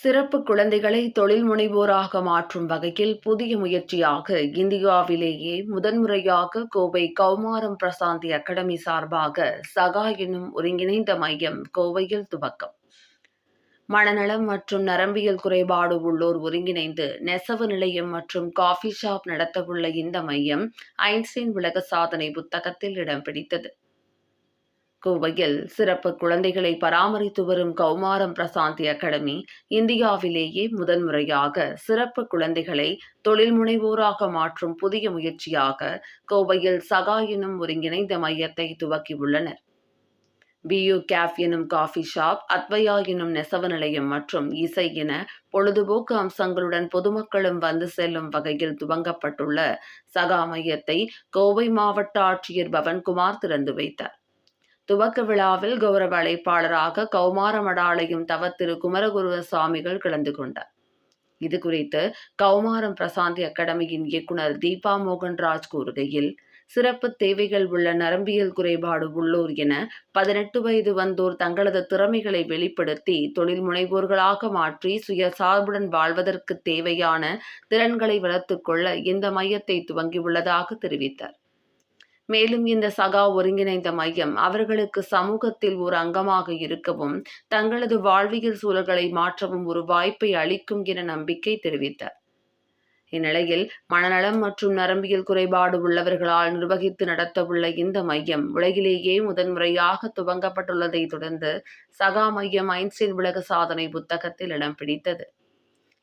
சிறப்பு குழந்தைகளை தொழில் முனைவோராக மாற்றும் வகையில் புதிய முயற்சியாக இந்தியாவிலேயே முதன்முறையாக கோவை கௌமாரம் பிரசாந்தி அகாடமி சார்பாக சகா எனும் ஒருங்கிணைந்த மையம் கோவையில் துவக்கம். மனநலம் மற்றும் நரம்பியல் குறைபாடு உள்ளோர் ஒருங்கிணைந்து நெசவு நிலையம் மற்றும் காஃபி ஷாப் நடத்தவுள்ள இந்த மையம் ஐன்ஸ்டீன் உலக சாதனை புத்தகத்தில் இடம் பிடித்தது. கோவையில் சிறப்பு குழந்தைகளை பராமரித்து வரும் கௌமாரம் பிரசாந்தி அகாடமி இந்தியாவிலேயே முதன்முறையாக சிறப்பு குழந்தைகளை தொழில் முனைவோராக மாற்றும் புதிய முயற்சியாக கோவையில் சகா எனும் ஒருங்கிணைந்த மையத்தை துவக்கியுள்ளனர். பியூ கேஃப் எனும் காஃபி ஷாப் அத்வயா எனும் நெசவு நிலையம் மற்றும் இசை என பொழுதுபோக்கு அம்சங்களுடன் பொதுமக்களும் வந்து செல்லும் வகையில் துவங்கப்பட்டுள்ள சகா மையத்தை கோவை மாவட்ட ஆட்சியர் பவன்குமார் திறந்து வைத்தார். துவக்க விழாவில் கௌரவ அழைப்பாளராக கௌமாரமடாலயம் தவத்திரு குமரகுருவ சுவாமிகள் கலந்து கொண்டார். இது குறித்து கௌமாரம் பிரசாந்தி அகாடமியின் இயக்குனர் தீபா மோகன்ராஜ் கூறுகையில் சிறப்பு தேவைகள் உள்ள நரம்பியல் குறைபாடு உள்ளோர் என பதினெட்டு வயது வந்தோர் தங்களது திறமைகளை வெளிப்படுத்தி தொழில் முனைவோர்களாக மாற்றி சுயசார்புடன் வாழ்வதற்கு தேவையான திறன்களை வளர்த்துக்கொள்ள இந்த மையத்தை துவங்கியுள்ளதாக தெரிவித்தார். மேலும் இந்த சகா ஒருங்கிணைந்த மையம் அவர்களுக்கு சமூகத்தில் ஒரு அங்கமாக இருக்கவும் தங்களது வாழ்வியல் சூழல்களை மாற்றவும் ஒரு வாய்ப்பை அளிக்கும் என நம்பிக்கை தெரிவித்தார். இந்நிலையில் மனநலம் மற்றும் நரம்பியல் குறைபாடு உள்ளவர்களால் நிர்வகித்து நடத்தவுள்ள இந்த மையம் உலகிலேயே முதன்முறையாக துவங்கப்பட்டுள்ளதை தொடர்ந்து சகா மையம் ஐன்ஸ்டீன் உலக சாதனை புத்தகத்தில் இடம் பிடித்தது.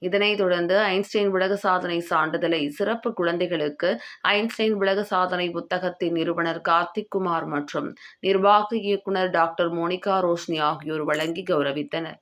இதனைத் தொடர்ந்து ஐன்ஸ்டைன் உலக சாதனை சான்றிதழை சிறப்பு குழந்தைகளுக்கு ஐன்ஸ்டைன் உலக சாதனை புத்தகத்தின் நிறுவனர் கார்த்திக் குமார் மற்றும் நிர்வாக இயக்குனர் டாக்டர் மோனிகா ரோஷினி ஆகியோர் வழங்கி கௌரவித்தனர்.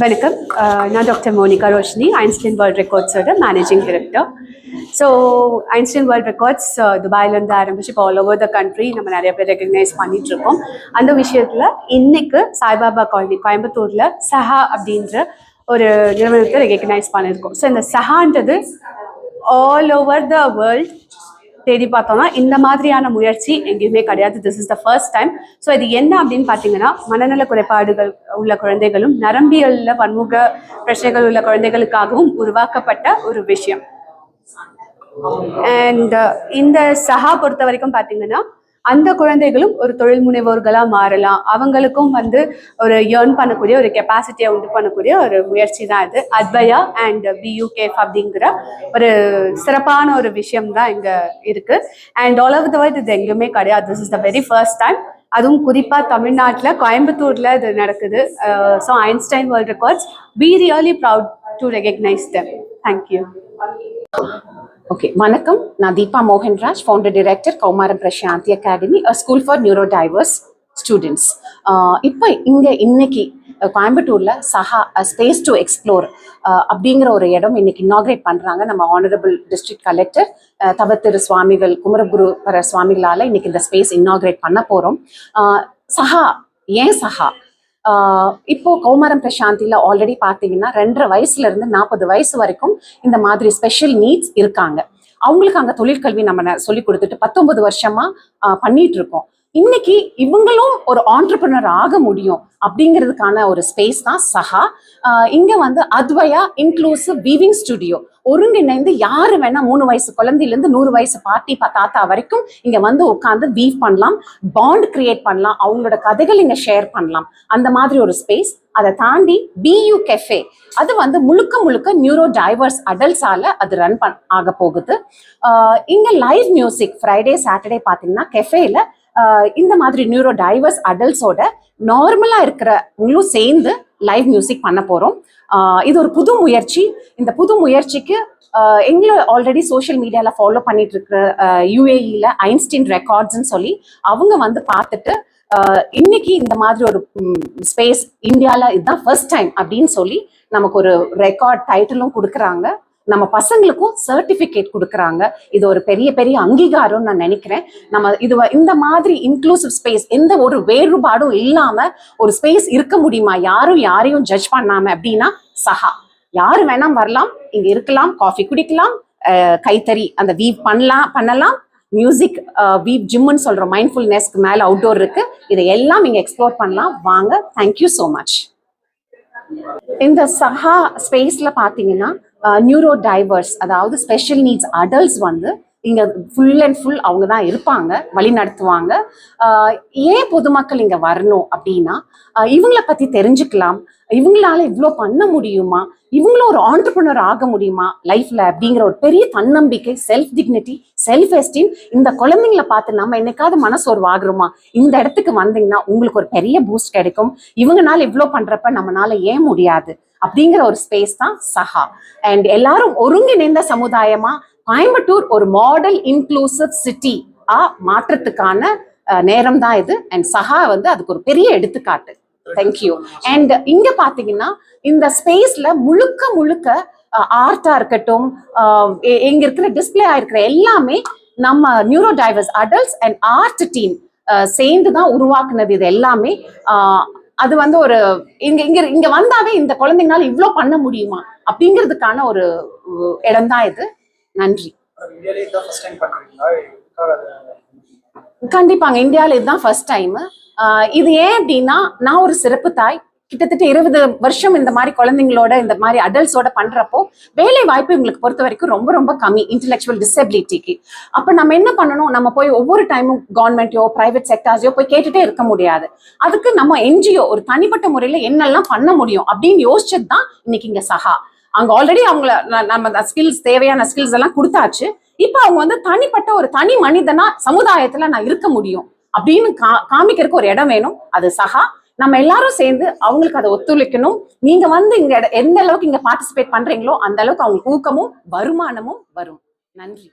வணக்கம் uh, நான் doctor Monika Roshini Einstein world ரெக்கார்ட்ஸோட managing director so Einstein world records துபாயிலேருந்து ஆரம்பிச்சு இப்போ ஆல் ஓவர் த கண்ட்ரி நம்ம நிறைய பேர் ரெகக்னைஸ் பண்ணிகிட்ருக்கோம் இருக்கோம் அந்த விஷயத்தில் இன்றைக்கு சாய்பாபா காலனி கோயம்புத்தூரில் சஹா அப்படின்ற ஒரு நிறுவனத்தை ரெகக்னைஸ் பண்ணியிருக்கோம். ஸோ இந்த சஹான்றது ஆல் ஓவர் த வேர்ல்ட் தேடி பார்த்தோம்னா இந்த மாதிரியான முயற்சி எங்கேயுமே கிடையாது. This is the first time so இது என்ன அப்படின்னு பார்த்தீங்கன்னா மனநல குறைபாடுகள் உள்ள குழந்தைகளும் நரம்பியல்ல பன்முக பிரச்சனைகள் உள்ள குழந்தைகளுக்காகவும் உருவாக்கப்பட்ட ஒரு விஷயம். அண்ட் இந்த சஹா பொறுத்த வரைக்கும் பார்த்தீங்கன்னா அந்த குழந்தைகளும் ஒரு தொழில் முனைவோர்களாக மாறலாம். அவங்களுக்கும் வந்து ஒரு ஏர்ன் பண்ணக்கூடிய ஒரு கெப்பாசிட்டியை உண்டு பண்ணக்கூடிய ஒரு முயற்சி தான் இது. அத்வயா அண்ட் பியூகேஃப் அப்படிங்கிற ஒரு சிறப்பான ஒரு விஷயம் தான் இங்கே இருக்குது and all over the world இது எங்கேயுமே கிடையாது. This is the very first time அதுவும் குறிப்பாக தமிழ்நாட்டில் கோயம்புத்தூரில் இது நடக்குது. So Einstein world records be really proud to recognise them thank you okay வணக்கம். நான் Deepa Mohanraj founder director Kaumaram Prasanthi academy school for neuro diverse students இப்போ இங்கே இன்னைக்கு கோயம்புத்தூரில் கோயம்புத்தூர்ல சஹா ஸ்பேஸ் டு எக்ஸ்ப்ளோர் அப்படிங்கிற ஒரு இடம் இன்னைக்கு இன்னாகிரேட் பண்றாங்க நம்ம ஆனரபிள் டிஸ்ட்ரிக்ட் கலெக்டர் தவத்திரு சுவாமிகள் குமரகுரு பர சுவாமிகளால இன்னைக்கு இந்த ஸ்பேஸ் இன்னாகிரேட் பண்ண போகிறோம் சஹா ஏன் சஹா? இப்போ கௌமாரம் பிரசாந்தியில் ஆல்ரெடி பாத்தீங்கன்னா ரெண்டரை வயசுல இருந்து நாற்பது வயசு வரைக்கும் இந்த மாதிரி ஸ்பெஷல் நீட்ஸ் இருக்காங்க. அவங்களுக்கு அங்க தொழிற்கல்வி நம்ம சொல்லி கொடுத்துட்டு பத்தொன்பது வருஷமா ஆஹ் பண்ணிட்டு இருக்கோம். இன்னைக்கு இவங்களும் ஒரு ஆண்டர்பிரினர் ஆக முடியும் அப்படிங்கிறதுக்கான ஒரு ஸ்பேஸ் தான் சஹா. இங்கே இங்க வந்து அத்வயா இன்க்ளூசிவ் வீவிங் ஸ்டுடியோ ஒருங்கிணைந்து யாரு வேணா மூணு வயசு குழந்தையிலேருந்து நூறு வயசு பாட்டி தாத்தா வரைக்கும் இங்க வந்து உட்காந்து வீவ் பண்ணலாம் பாண்ட் கிரியேட் பண்ணலாம் அவங்களோட கதைகள் இங்க ஷேர் பண்ணலாம். அந்த மாதிரி ஒரு ஸ்பேஸ் அதை தாண்டி பியூ கெஃபே அது வந்து முழுக்க முழுக்க நியூரோ டைவர்ஸ் அடல்ட்ஸால அது ரன் பண் ஆக போகுது. இங்க லைவ் மியூசிக் ஃப்ரைடே சாட்டர்டே பார்த்தீங்கன்னா கெஃபேல இந்த மாதிரி நியூரோ டைவர்ஸ் அடல்ட்ஸோட நார்மலாக இருக்கிறவங்களும் சேர்ந்து லைவ் மியூசிக் பண்ண போகிறோம் இது ஒரு புது முயற்சி. இந்த புது முயற்சிக்கு எங்களை ஆல்ரெடி சோஷியல் மீடியாவில் ஃபாலோ பண்ணிட்டு இருக்கிற யூஏஇயில் ஐன்ஸ்டீன் ரெக்கார்ட்ஸ்ன்னு சொல்லி அவங்க வந்து பார்த்துட்டு இன்னைக்கு இந்த மாதிரி ஒரு ஸ்பேஸ் இந்தியாவில் இதுதான் ஃபர்ஸ்ட் டைம் அப்படின்னு சொல்லி நமக்கு ஒரு ரெக்கார்ட் டைட்டிலும் கொடுக்குறாங்க. நம்ம பசங்களுக்கும் சர்டிபிகேட் கொடுக்குறாங்க. இது ஒரு பெரிய பெரிய அங்கீகாரம்னு நான் நினைக்கிறேன். நம்ம இது இந்த மாதிரி இன்க்ளூசிவ் ஸ்பேஸ் எந்த ஒரு வேறுபாடும் இல்லாம ஒரு ஸ்பேஸ் இருக்க முடியுமா? யாரும் யாரையும் ஜட்ஜ் பண்ணாம அப்படின்னா சஹா. யாரு வேணாம் வரலாம் இங்க இருக்கலாம் காஃபி குடிக்கலாம் அஹ் கைத்தறி அந்த வீவ் பண்ணலாம். பண்ணலாம் மியூசிக் வீப் ஜிம்முன்னு சொல்றோம் மைண்ட்ஃபுல்னஸ்க்கு மேல அவுட்டோர் இருக்கு. இதை எல்லாம் இங்க எக்ஸ்ப்ளோர் பண்ணலாம். வாங்க தேங்க்யூ ஸோ மச் இந்த சஹா ஸ்பேஸ்ல பாத்தீங்கன்னா Uh, நியூரோ டைவர்ஸ் அதாவது ஸ்பெஷல் நீட்ஸ் அடல்ட்ஸ் வந்து இங்க ஃபுல் அண்ட் ஃபுல் அவங்க தான் இருப்பாங்க வழி நடத்துவாங்க. ஆஹ் ஏன் பொதுமக்கள் இங்க வரணும் அப்படின்னா இவங்கள பத்தி தெரிஞ்சுக்கலாம். இவங்களால இவ்வளோ பண்ண முடியுமா? இவங்களும் ஒரு ஆண்டர்பிரினர் ஆக முடியுமா? லைஃப்ல அப்படிங்கிற ஒரு பெரிய தன்னம்பிக்கை செல்ஃப் டிக்னிட்டி செல்ஃப் எஸ்டீம் இந்த குழந்தைங்கள பார்த்து நம்ம என்னைக்காவது மனசோர்வு ஆகுறோமா? இந்த இடத்துக்கு வந்தீங்கன்னா உங்களுக்கு ஒரு பெரிய பூஸ்ட் கிடைக்கும். இவங்கனால இவ்வளோ பண்றப்ப நம்மனால ஏன் முடியாது? அப்படிங்கிற ஒரு ஸ்பேஸ் தான் சஹா. அண்ட் எல்லாரும் ஒருங்கிணைந்த சமுதாயமா கோயம்புத்தூர் ஒரு மாடல் இன்க்ளூசிவ் சிட்டி ஆ மாற்றத்துக்கான நேரம் தான் இது. அண்ட் சஹா வந்து அதுக்கு ஒரு பெரிய எடுத்துக்காட்டு. தேங்க்யூ அண்ட் இங்க பாத்தீங்கன்னா இந்த ஸ்பேஸ்ல முழுக்க முழுக்க ஆர்ட்டா இருக்கட்டும் இங்க இருக்கிற டிஸ்பிளே ஆயிருக்கிற எல்லாமே நம்ம neuro diverse adults and art team சேர்ந்து தான் உருவாக்குனது இது எல்லாமே. அது வந்து ஒரு இங்க இங்க இங்க வந்தாவே இந்த குழந்தைங்களால இவ்வளவு பண்ண முடியுமா? அப்படிங்கிறதுக்கான ஒரு இடம் தான் இது. நன்றி. கண்டிப்பாங்க இந்தியாவில் இதுதான் ஃபர்ஸ்ட் டைம் இது ஏன் அப்படின்னா நான் ஒரு சிறப்பு தாய். கிட்டத்தட்ட இருபது வருஷம் இந்த மாதிரி குழந்தைங்களோட இந்த மாதிரி அடல்ட்ஸோட பண்றப்போ வேலை வாய்ப்பு இவங்களுக்கு பொறுத்த வரைக்கும் ரொம்ப ரொம்ப கம்மி இன்டெலெக்சுவல் டிசபிலிட்டிக்கு அப்ப நம்ம என்ன பண்ணணும்? நம்ம போய் ஒவ்வொரு டைமும் கவர்மெண்ட்யோ பிரைவேட் செக்டார்ஸையோ போய் கேட்டுட்டே இருக்க முடியாது. அதுக்கு நம்ம என்ஜிஓ ஒரு தனிப்பட்ட முறையில என்னெல்லாம் பண்ண முடியும் அப்படின்னு யோசிச்சது தான் இன்னைக்கு இங்க சஹா. அங்க ஆல்ரெடி அவங்கள நம்ம நம்ம ஸ்கில்ஸ் தேவையான ஸ்கில்ஸ் எல்லாம் கொடுத்தாச்சு. இப்ப அவங்க வந்து தனிப்பட்ட ஒரு தனி மனிதனா சமுதாயத்துல நான் இருக்க முடியும் அப்படின்னு கா காமிக்கிறதுக்கு ஒரு இடம் வேணும். அது சகா நம்ம எல்லாரும் சேர்ந்து அவங்களுக்கு அதை ஒத்துழைக்கணும். நீங்க வந்து இங்க எந்த அளவுக்கு இங்க பார்ட்டிசிபேட் பண்றீங்களோ அந்த அளவுக்கு அவங்களுக்கு ஊக்கமும் வருமானமும் வரும். நன்றி.